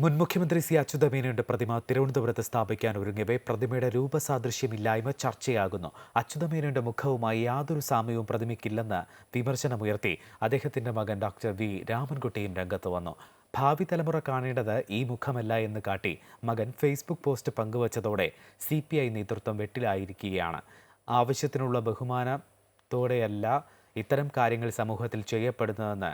മുൻ മുഖ്യമന്ത്രി സി അച്യുതമേനോന്റെ പ്രതിമ തിരുവനന്തപുരത്ത് സ്ഥാപിക്കാൻ ഒരുങ്ങവേ പ്രതിമയുടെ രൂപസാദൃശ്യമില്ലായ്മ ചർച്ചയാകുന്നു. അച്യുതമേനോന്റെ മുഖവുമായി യാതൊരു സാമ്യവും പ്രതിമയ്ക്കില്ലെന്ന് വിമർശനമുയർത്തി. അദ്ദേഹത്തിന്റെ മകൻ ഡോക്ടർ വി. രാമൻകുട്ടിയും രംഗത്ത് വന്നു. ഭാവി തലമുറ കാണേണ്ടത് ഈ മുഖമല്ല എന്ന് കാട്ടി മകൻ ഫേസ്ബുക്ക് പോസ്റ്റ് പങ്കുവച്ചതോടെ സി പി ഐ നേതൃത്വം വെട്ടിലായിരിക്കുകയാണ്. ആവശ്യത്തിനുള്ള ബഹുമാനത്തോടെയല്ല ഇത്തരം കാര്യങ്ങൾ സമൂഹത്തിൽ ചെയ്യപ്പെടുന്നതെന്ന്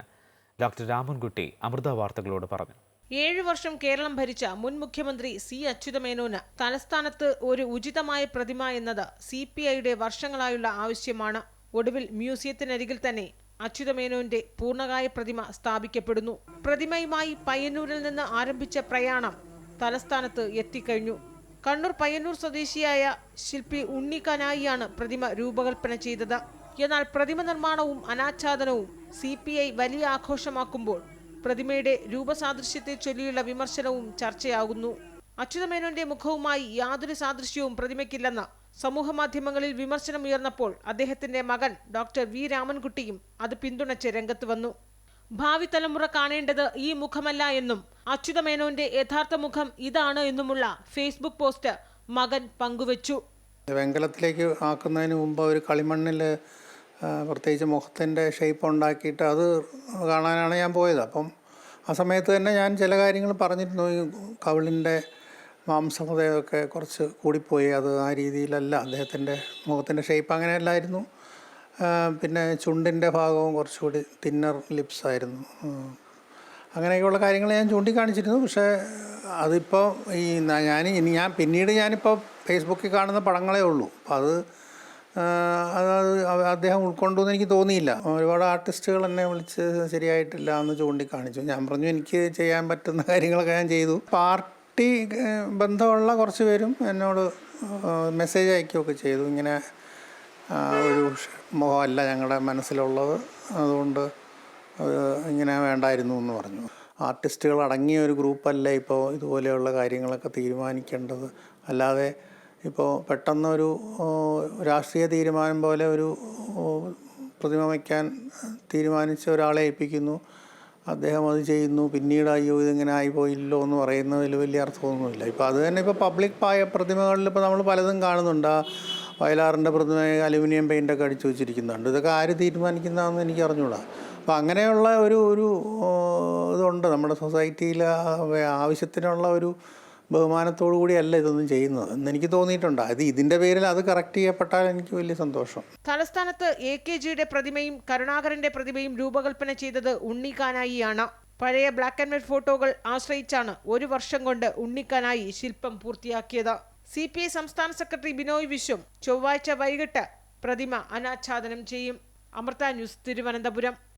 ഡോക്ടർ രാമൻകുട്ടി അമൃത വാർത്തകളോട് പറഞ്ഞു. ഏഴു വർഷം കേരളം ഭരിച്ച മുൻ മുഖ്യമന്ത്രി സി അച്യുതമേനോന് തലസ്ഥാനത്ത് ഒരു ഉചിതമായ പ്രതിമ എന്നത് സി പി ഐയുടെ വർഷങ്ങളായുള്ള ആവശ്യമാണ്. ഒടുവിൽ മ്യൂസിയത്തിനരികിൽ തന്നെ അച്യുതമേനോന്റെ പൂർണകായ പ്രതിമ സ്ഥാപിക്കപ്പെടുന്നു. പ്രതിമയുമായി പയ്യന്നൂരിൽ നിന്ന് ആരംഭിച്ച പ്രയാണം തലസ്ഥാനത്ത് എത്തിക്കഴിഞ്ഞു. കണ്ണൂർ പയ്യന്നൂർ സ്വദേശിയായ ശില്പി ഉണ്ണിക്കനായിയാണ് പ്രതിമ രൂപകൽപ്പന ചെയ്തത്. എന്നാൽ പ്രതിമ നിർമ്മാണവും അനാച്ഛാദനവും സി വലിയ ആഘോഷമാക്കുമ്പോൾ പ്രതിമയുടെ രൂപസാദൃശ്യത്തെ ചൊല്ലിയുള്ള വിമർശനവും ചർച്ചയാകുന്നു. അച്യുതമേനോന്റെ മുഖവുമായി യാതൊരു സാദൃശ്യവും പ്രതിമയ്ക്കില്ലെന്ന സമൂഹ മാധ്യമങ്ങളിൽ വിമർശനമുയർന്നപ്പോൾ അദ്ദേഹത്തിന്റെ മകൻ ഡോക്ടർ വി. രാമൻകുട്ടിയും അത് പിന്തുണച്ച് രംഗത്ത് വന്നു. ഭാവി തലമുറ കാണേണ്ടത് ഈ മുഖമല്ല എന്നും അച്യുതമേനോന്റെ യഥാർത്ഥ മുഖം ഇതാണ് എന്നുമുള്ള ഫേസ്ബുക്ക് പോസ്റ്റ് മകൻ പങ്കുവച്ചു. വെങ്കലത്തിലേക്ക് ആക്കുന്നതിന് മുമ്പ് ഒരു കളിമണ്ണിൽ പ്രത്യേകിച്ച് മുഖത്തിന്റെ ഷേപ്പ് ഉണ്ടാക്കിയിട്ട് അത് കാണാനാണ് ഞാൻ പോയത്. അപ്പം ആ സമയത്ത് തന്നെ ഞാൻ ചില കാര്യങ്ങൾ പറഞ്ഞിരുന്നു. കവിളിന്റെ മാംസമതയൊക്കെ കുറച്ച് കൂടിപ്പോയി. അത് ആ രീതിയിലല്ല അദ്ദേഹത്തിന്റെ മുഖത്തിന്റെ ഷേപ്പ് അങ്ങനെയല്ലായിരുന്നു. പിന്നെ ചുണ്ടിന്റെ ഭാഗവും കുറച്ചുകൂടി തിന്നർ ലിപ്സ് ആയിരുന്നു. അങ്ങനെയൊക്കെയുള്ള കാര്യങ്ങൾ ഞാൻ ചൂണ്ടിക്കാണിച്ചിരുന്നു. പക്ഷേ അതിപ്പോൾ ഈ ഞാൻ ഇനി ഞാൻ പിന്നീട് ഞാനിപ്പോൾ ഫേസ്ബുക്കിൽ കാണുന്ന പടങ്ങളേ ഉള്ളൂ. അപ്പോൾ അത് അത് അദ്ദേഹം ഉൾക്കൊണ്ടു എന്ന് എനിക്ക് തോന്നിയില്ല. ഒരുപാട് ആർട്ടിസ്റ്റുകൾ എന്നെ വിളിച്ച് ശരിയായിട്ടില്ല എന്ന് ചൂണ്ടിക്കാണിച്ചു. ഞാൻ പറഞ്ഞു എനിക്ക് ചെയ്യാൻ പറ്റുന്ന കാര്യങ്ങളൊക്കെ ഞാൻ ചെയ്തു. പാർട്ടി ബന്ധമുള്ള കുറച്ച് പേരും എന്നോട് മെസ്സേജ് അയക്കുകയൊക്കെ ചെയ്തു. ഇങ്ങനെ ഒരു മുഖമല്ല ഞങ്ങളുടെ മനസ്സിലുള്ളത്. അതുകൊണ്ട് ഇങ്ങനെ വേണ്ടായിരുന്നു എന്ന് പറഞ്ഞു. ആർട്ടിസ്റ്റുകൾ അടങ്ങിയ ഒരു ഗ്രൂപ്പല്ല ഇപ്പോൾ ഇതുപോലെയുള്ള കാര്യങ്ങളൊക്കെ തീരുമാനിക്കേണ്ടത്? അല്ലാതെ ഇപ്പോൾ പെട്ടെന്നൊരു രാഷ്ട്രീയ തീരുമാനം പോലെ ഒരു പ്രതിമ വയ്ക്കാൻ തീരുമാനിച്ച ഒരാളെ ഏൽപ്പിക്കുന്നു. അദ്ദേഹം അത് ചെയ്യുന്നു. പിന്നീട് അയ്യോ ഇതിങ്ങനെ ആയിപ്പോയില്ലോ എന്ന് പറയുന്നതിൽ വലിയ അർത്ഥമൊന്നുമില്ല. ഇപ്പോൾ അത് തന്നെ ഇപ്പോൾ പബ്ലിക് പായ പ്രതിമകളിൽ ഇപ്പോൾ നമ്മൾ പലതും കാണുന്നുണ്ട്. ആ വയലാറിന്റെ പ്രതിമ അലുമിനിയം പെയിന്റൊക്കെ അടിച്ചു വെച്ചിരിക്കുന്നുണ്ട്. ഇതൊക്കെ ആര് തീരുമാനിക്കുന്നതാണെന്ന് എനിക്ക് അറിഞ്ഞൂടാ. അപ്പോൾ അങ്ങനെയുള്ള ഒരു ഒരു ഇതുണ്ട്. നമ്മുടെ സൊസൈറ്റിയിൽ ആവശ്യത്തിനുള്ള ഒരു ബഹുമാനത്തോടു കൂടിയല്ല ഇതൊന്നും ചെയ്യുന്നത്. എന്ന് എനിക്ക് തോന്നിയിട്ടുണ്ട്. അത് ഇതിന്റെ പേരിൽ അത് കറക്റ്റ് ചെയ്യപ്പെട്ടാൽ എനിക്ക് വലിയ സന്തോഷം. തലസ്ഥാനത്ത് എ കെ ജിയുടെ പ്രതിമയും കരുണാകരന്റെ പ്രതിമയും രൂപകൽപ്പന ചെയ്തത് ഉണ്ണിക്കാനായിയാണ്. പഴയ ബ്ലാക്ക് ആൻഡ് വൈറ്റ് ഫോട്ടോകൾ ആശ്രയിച്ചാണ് ഒരു വർഷം കൊണ്ട് ഉണ്ണിക്കാനായി ശില്പം പൂർത്തിയാക്കിയത്. സി പി ഐ സംസ്ഥാന സെക്രട്ടറി ബിനോയ് വിശ്വം ചൊവ്വാഴ്ച വൈകിട്ട് പ്രതിമ അനാച്ഛാദനം ചെയ്യും. അമൃത ന്യൂസ് തിരുവനന്തപുരം.